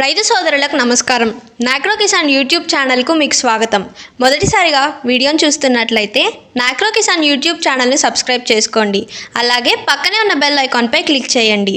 రైతు సోదరులకు నమస్కారం. నాక్రో కిసాన్ యూట్యూబ్ ఛానల్కు మీకు స్వాగతం. మొదటిసారిగా వీడియోను చూస్తున్నట్లయితే నాక్రో కిసాన్ యూట్యూబ్ ఛానల్ని సబ్స్క్రైబ్ చేసుకోండి. అలాగే పక్కనే ఉన్న బెల్ ఐకాన్పై క్లిక్ చేయండి.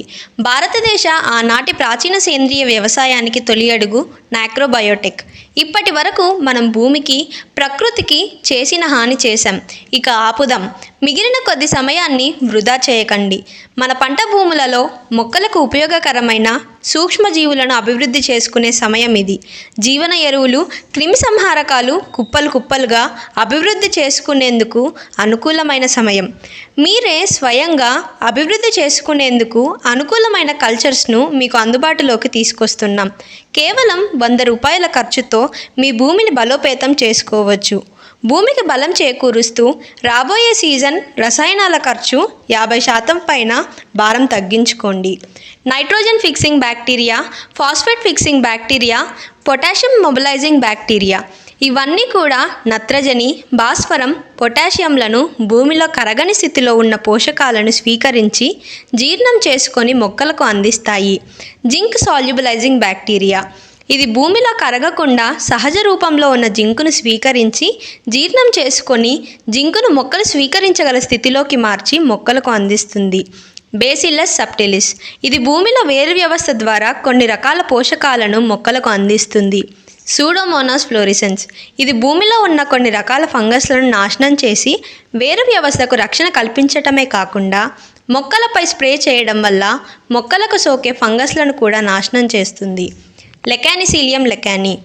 భారతదేశ ఆనాటి ప్రాచీన సేంద్రియ వ్యవసాయానికి తొలి అడుగు నాక్రో బయోటెక్. ఇప్పటి వరకు మనం భూమికి ప్రకృతికి చేసిన హాని చేశాం. ఇక ఆపుదాం. మిగిలిన కొద్ది సమయాన్ని వృధా చేయకండి. మన పంట భూములలో మొక్కలకు ఉపయోగకరమైన సూక్ష్మజీవులను అభివృద్ధి చేసుకునే సమయం ఇది. జీవన ఎరువులు క్రిమి సంహారకాలు కుప్పలు కుప్పలుగా అభివృద్ధి చేసుకునేందుకు అనుకూలమైన సమయం. మీరే స్వయంగా అభివృద్ధి చేసుకునేందుకు అనుకూలమైన కల్చర్స్ను మీకు అందుబాటులోకి తీసుకొస్తున్నాం. కేవలం వంద రూపాయల ఖర్చుతో మీ భూమిని బలోపేతం చేసుకోవచ్చు. భూమికి బలం చేకూరుస్తూ రాబోయే సీజన్ రసాయనాల ఖర్చు యాభై శాతం పైన భారం తగ్గించుకోండి. Nitrogen fixing bacteria phosphate fixing bacteria potassium mobilising bacteria ఇవన్నీ కూడా నత్రజని భాస్వరం పొటాషియంలను భూమిలో కరగని స్థితిలో ఉన్న పోషకాలను స్వీకరించి జీర్ణం చేసుకొని మొక్కలకు అందిస్తాయి. జింక్ సాల్యుబలైజింగ్ బ్యాక్టీరియా ఇది భూమిలో కరగకుండా సహజ రూపంలో ఉన్న జింకును స్వీకరించి జీర్ణం చేసుకొని జింకును మొక్కలు స్వీకరించగల స్థితిలోకి మార్చి మొక్కలకు అందిస్తుంది. బేసిల్లస్ సప్టిలిస్ ఇది భూమిలో వేరు వ్యవస్థ ద్వారా కొన్ని రకాల పోషకాలను మొక్కలకు అందిస్తుంది. సూడోమోనాస్ ఫ్లోరిసెన్స్ ఇది భూమిలో ఉన్న కొన్ని రకాల ఫంగస్లను నాశనం చేసి వేరు వ్యవస్థకు రక్షణ కల్పించటమే కాకుండా మొక్కలపై స్ప్రే చేయడం వల్ల మొక్కలకు సోకే ఫంగస్లను కూడా నాశనం చేస్తుంది. లెకానిసీలియం లెకాని.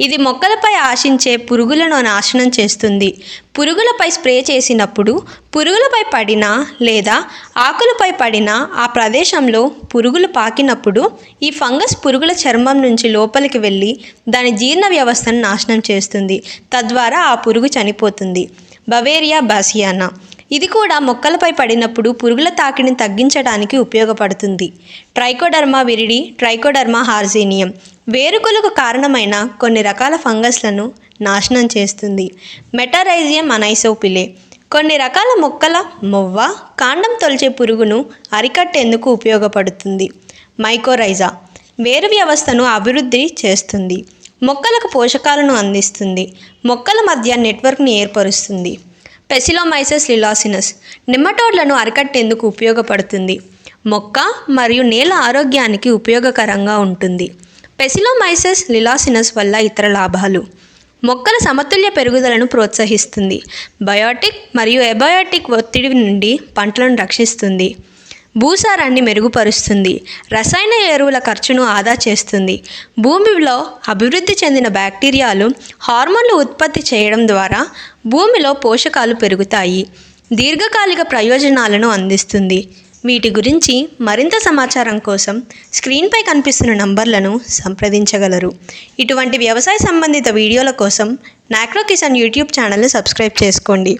ఇది మొక్కలపై ఆశించే పురుగులను నాశనం చేస్తుంది. పురుగులపై స్ప్రే చేసినప్పుడు పురుగులపై పడిన లేదా ఆకులపై పడిన ఆ ప్రదేశంలో పురుగులు పాకినప్పుడు ఈ ఫంగస్ పురుగుల చర్మం నుంచి లోపలికి వెళ్ళి దాని జీర్ణ వ్యవస్థను నాశనం చేస్తుంది. తద్వారా ఆ పురుగు చనిపోతుంది. Beauveria bassiana. ఇది కూడా మొక్కలపై పడినప్పుడు పురుగుల తాకిడిని తగ్గించడానికి ఉపయోగపడుతుంది. Trichoderma viride Trichoderma harzianum. వేరుకులకు కారణమైన కొన్ని రకాల ఫంగస్లను నాశనం చేస్తుంది. మెటారైజియం అనైసోపిలే కొన్ని రకాల మొక్కల మొవ్వ కాండం తొలిచే పురుగును అరికట్టేందుకు ఉపయోగపడుతుంది. మైకోరైజా వేరు వ్యవస్థను అభివృద్ధి చేస్తుంది. మొక్కలకు పోషకాలను అందిస్తుంది. మొక్కల మధ్య నెట్వర్క్ని ఏర్పరుస్తుంది. పెసిలోమైసస్ లిలాసినస్ నిమ్మటోడ్లను అరికట్టేందుకు ఉపయోగపడుతుంది. మొక్క మరియు నేల ఆరోగ్యానికి ఉపయోగకరంగా ఉంటుంది. పెసిలోమైసెస్ లిలాసినస్ వల్ల ఇతర లాభాలు. మొక్కల సమతుల్య పెరుగుదలను ప్రోత్సహిస్తుంది. బయోటిక్ మరియు ఎబయోటిక్ ఒత్తిడి నుండి పంటలను రక్షిస్తుంది. భూసారాన్ని మెరుగుపరుస్తుంది. రసాయన ఎరువుల ఖర్చును ఆదా చేస్తుంది. భూమిలో అభివృద్ధి చెందిన బ్యాక్టీరియాలు హార్మోన్లు ఉత్పత్తి చేయడం ద్వారా భూమిలో పోషకాలు పెరుగుతాయి. దీర్ఘకాలిక ప్రయోజనాలను అందిస్తుంది. వీటి గురించి మరింత సమాచారం కోసం స్క్రీన్పై కనిపిస్తున్న నంబర్లను సంప్రదించగలరు. ఇటువంటి వ్యవసాయ సంబంధిత వీడియోల కోసం నాక్రో కిసాన్ యూట్యూబ్ ఛానల్ని సబ్స్క్రైబ్ చేసుకోండి.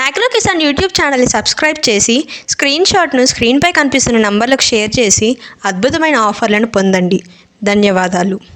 నాక్రో కిసాన్ యూట్యూబ్ ఛానల్ని సబ్స్క్రైబ్ చేసి స్క్రీన్ షాట్ను స్క్రీన్పై కనిపిస్తున్న నంబర్లకు షేర్ చేసి అద్భుతమైన ఆఫర్లను పొందండి. ధన్యవాదాలు.